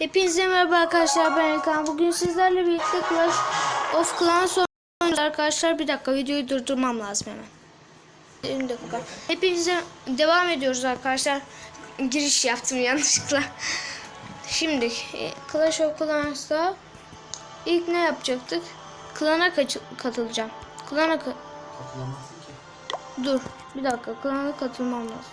Hepinize merhaba arkadaşlar ben Erkan. Bugün sizlerle birlikte Clash of Clans oynuyoruz arkadaşlar. Bir dakika videoyu durdurmam lazım hemen. 20 dakika. Hepinize devam ediyoruz arkadaşlar. Giriş yaptım yanlışlıkla. Şimdi e, Clash of Clans'ta ilk ne yapacaktık? Klana katılacağım. Klana ka- Katılamazsın ki. Dur bir dakika klana katılmam lazım.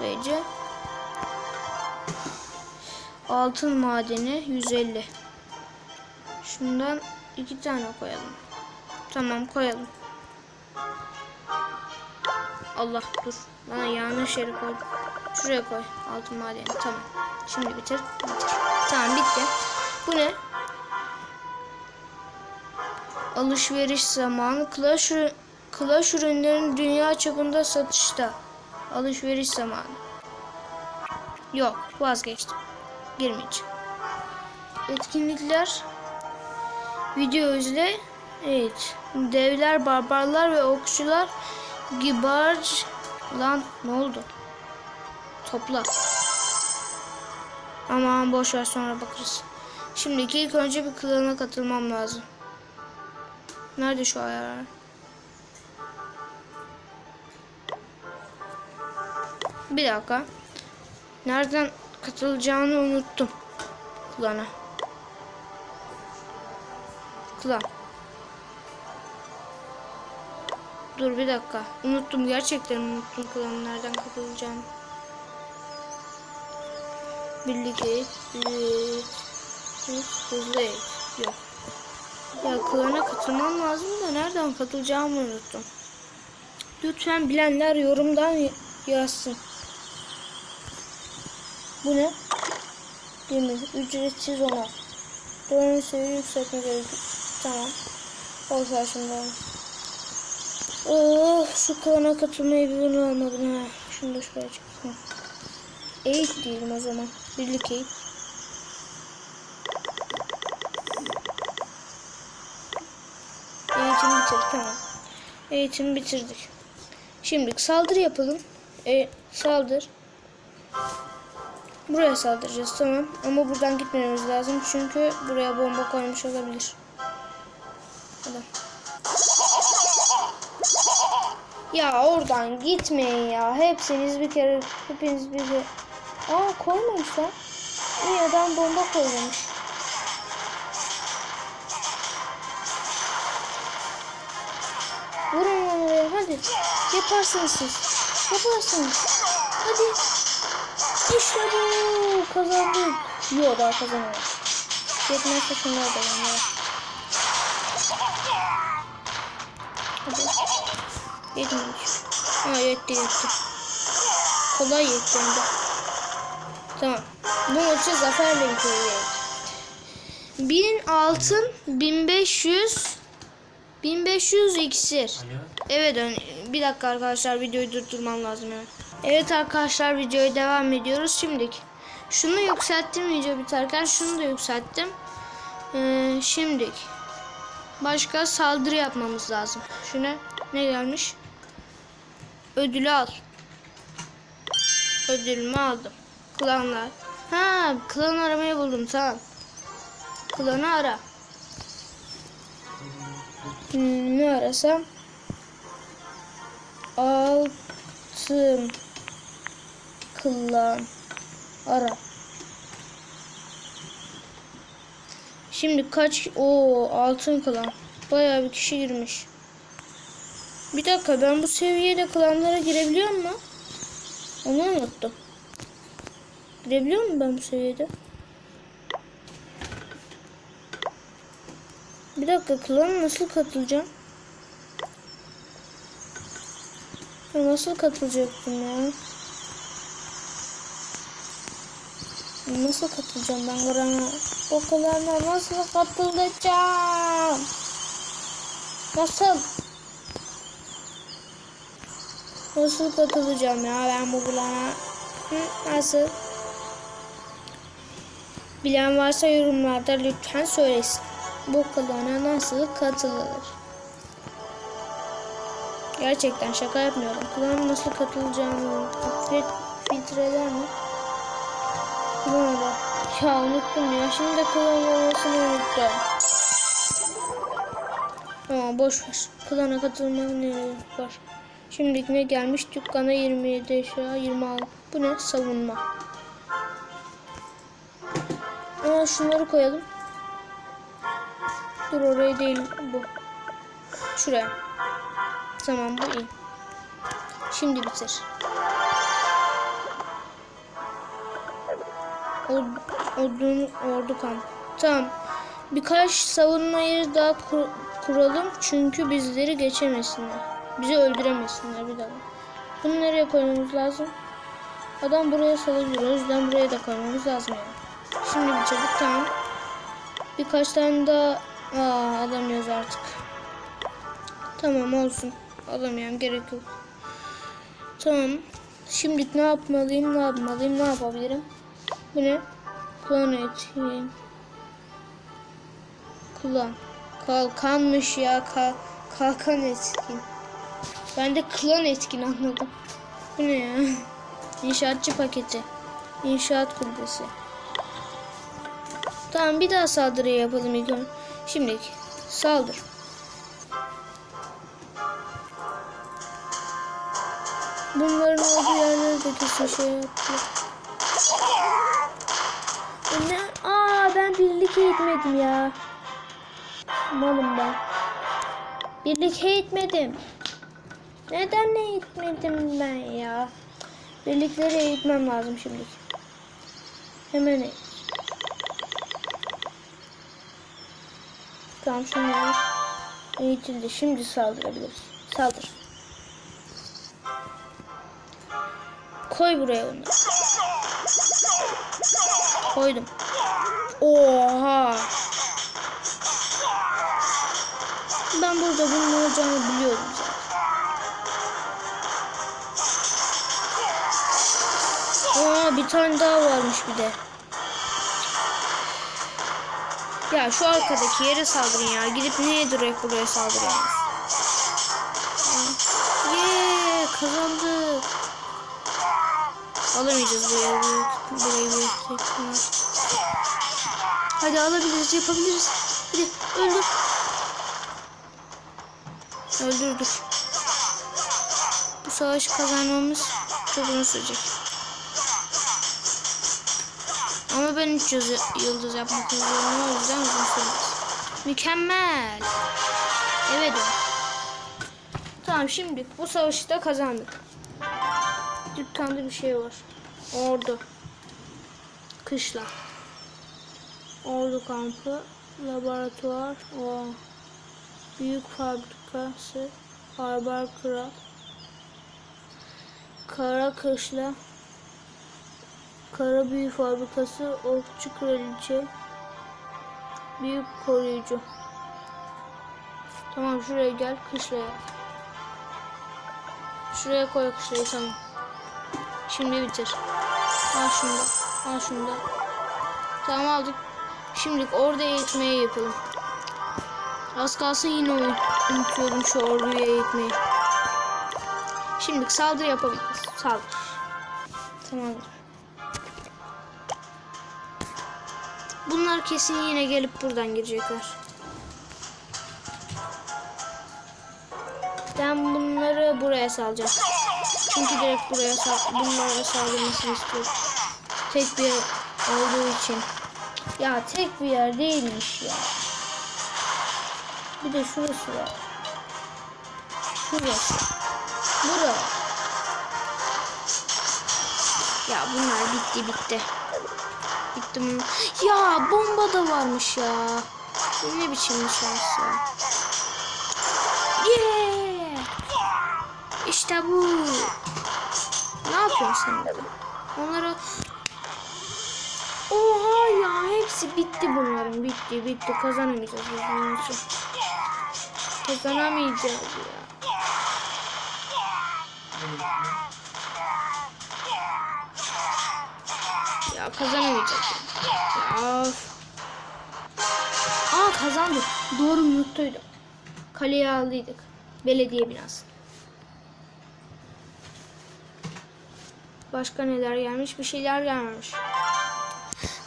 Böylece altın madeni 150. Şundan iki tane koyalım. Tamam koyalım. Allah dur. Bana yanlış yere koy. Şuraya koy. Altın madeni. Tamam. Şimdi bitir. Bitir. Tamam bitti. Bu ne? Alışveriş zamanı. Clash, Clash ürünlerin dünya çapında satışta. Alışveriş zamanı. Yok vazgeçtim. Girmeyeceğim. Etkinlikler. Video izle. Evet. Devler, barbarlar ve okçular Gibarj lan ne oldu? Topla. Aman boş ver sonra bakarız. Şimdi ilk önce bir klana katılmam lazım. Nerede şu ayarlar? Bir dakika. Nereden katılacağını unuttum. Klana. Klan. Dur bir dakika. Unuttum gerçekten unuttum klanın nereden katılacağını. Birlik birlik, hızlı eğit. Yok. Ya klana katılmam lazım da nereden katılacağımı unuttum. Lütfen bilenler yorumdan yazsın. Bu ne? Mi? Ücretsiz ona. Doğru seviye yükseltme gerekiyor. Tamam. Ver şimdi. Oh, şu klana katılmayı bir bunu almadım ha. Şunu şuraya çekeyim. Eğit diyelim o zaman. Birlik eğit. Eğitim bitirdik tamam. Eğitimi bitirdik. Şimdi saldırı yapalım. E, saldır. Buraya saldıracağız tamam. Ama buradan gitmemiz lazım. Çünkü buraya bomba koymuş olabilir. Adam. Ya oradan gitmeyin ya. Hepsiniz bir kere, hepiniz bir kere. Aa koymamışlar. İyi adam bomba koymamış. Vurun lan oraya hadi. Yaparsınız siz. Yaparsınız. Hadi. İşte bu. Kazandık. Yok daha kazanamadık. Yetmezse şunları da yanlara. Hadi. Yetmemiş. Ha yetti yetti. Kolay yetti hem de. Tamam. Bu maçı zaferle bitiriyoruz. 1000 altın, 1500 1500 iksir. Alo. Evet bir dakika arkadaşlar videoyu durdurmam lazım hemen. Evet arkadaşlar videoya devam ediyoruz. Şimdi şunu yükselttim video biterken şunu da yükselttim. Ee, şimdi başka saldırı yapmamız lazım. Şuna ne gelmiş? Ödülü al. Ödülümü aldım. Klanlar. Ha klan aramayı buldum tamam. Klanı ara. Hmm, ne arasam? Altın klan ara. Şimdi kaç? O altın klan. Bayağı bir kişi girmiş. Bir dakika ben bu seviyede klanlara girebiliyor mu? Onu unuttum. Girebiliyor muyum ben bu seviyede? Bir dakika klana nasıl katılacağım? Ya nasıl katılacaktım ya? Nasıl katılacağım ben klana? O klana nasıl katılacağım? Nasıl? Nasıl katılacağım ya ben bu? Hı, nasıl? Bilen varsa yorumlarda lütfen söylesin. Bu klana nasıl katılır? Gerçekten şaka yapmıyorum. Klana nasıl katılacağımı filtreler mi? Klana Ya unuttum ya. Şimdi de klan olmasını unuttum. Ama boş ver. Klana katılmak ne var? Şimdi ne gelmiş? Dükkana 27 eşya 26. Bu ne? Savunma. Aa, şunları koyalım. Dur oraya değil bu. Şuraya. Tamam bu iyi. Şimdi bitir. Od- Odun ordu kamp. Tamam. Birkaç savunma yeri daha kur- kuralım çünkü bizleri geçemesinler. Bizi öldüremesinler bir daha. Bunu nereye koymamız lazım? Adam buraya salabilir. O yüzden buraya da koymamız lazım yani. Şimdi bitirdik tamam. Birkaç tane daha Aa, alamıyoruz artık. Tamam olsun. Alamıyorum gerek yok. Tamam. Şimdi ne yapmalıyım? Ne yapmalıyım? Ne yapabilirim? Bu ne? Klon etkin. Klon. Kalkanmış ya. Kal kalkan etkin. Ben de klon etkin anladım. Bu ne ya? İnşaatçı paketi. İnşaat kulübesi. Tamam bir daha saldırı yapalım ilk önce. Şimdi saldır. Bunların olduğu yerleri de kesin şey yaptı. Ne? Aa ben birlik eğitmedim ya. Malım ben. Birlik eğitmedim. Neden eğitmedim ben ya? Birlikleri eğitmem lazım şimdi. Hemen eğit. Tamam şunlar eğitildi. Şimdi saldırabiliriz. Saldır. Koy buraya onu. Koydum. Oha. Ben burada bunun olacağını biliyordum zaten. Aa bir tane daha varmış bir de. Ya şu arkadaki yere saldırın ya. Gidip niye direkt buraya saldırıyorsunuz? Alamayacağız bu yeri büyük. Burayı büyük ihtimal. Hadi alabiliriz yapabiliriz. Hadi öldür. Öldürdük. Bu savaşı kazanmamız çok uzun sürecek. Ama ben 3 yıldız yapmak istiyorum. O yüzden uzun sürmez. Mükemmel. Evet. Tamam şimdi bu savaşı da kazandık. Dükkanda bir şey var. Ordu. Kışla. Ordu kampı. Laboratuvar. O. Büyük fabrikası. Barbar kral. Kara kışla. Kara büyü fabrikası. Okçu kraliçe. Büyük koruyucu. Tamam şuraya gel kışlaya. Şuraya koy kışlayı tamam. Şimdi bitir. Al şunu da. Al şunu da. Tamam aldık. Şimdilik orada eğitmeyi yapalım. Az kalsın yine unut- unutuyordum şu orduyu eğitmeyi. Şimdilik saldırı yapabiliriz. Saldır. Tamamdır. Bunlar kesin yine gelip buradan girecekler. Ben bunları buraya salacağım. Çünkü direkt buraya bunlara saldırmasını istiyorum. Tek bir yer olduğu için. Ya tek bir yer değilmiş ya. Bir de şurası var. Şurası. Bura. Ya bunlar bitti bitti. Bitti mi? Ya bomba da varmış ya. Bu ne biçim bir şans ya. Yeah. İşte bu. Ne yapıyorsun sen orada? Onlara... Oha ya hepsi bitti bunların. Bitti bitti. Kazanamayacağız biz. Kazanamayacağız ya. Ya kazanamayacağız. Ya. Aa kazandık. Doğru mutluydu. Kaleye aldıydık. Belediye binası. Başka neler gelmiş? Bir şeyler gelmemiş.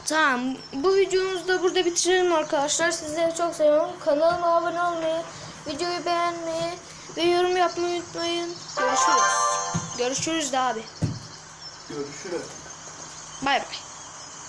Tamam. Bu videomuzu da burada bitirelim arkadaşlar. Sizleri çok seviyorum. Kanalıma abone olmayı, videoyu beğenmeyi ve yorum yapmayı unutmayın. Görüşürüz. Görüşürüz de abi. Görüşürüz. Bay bay.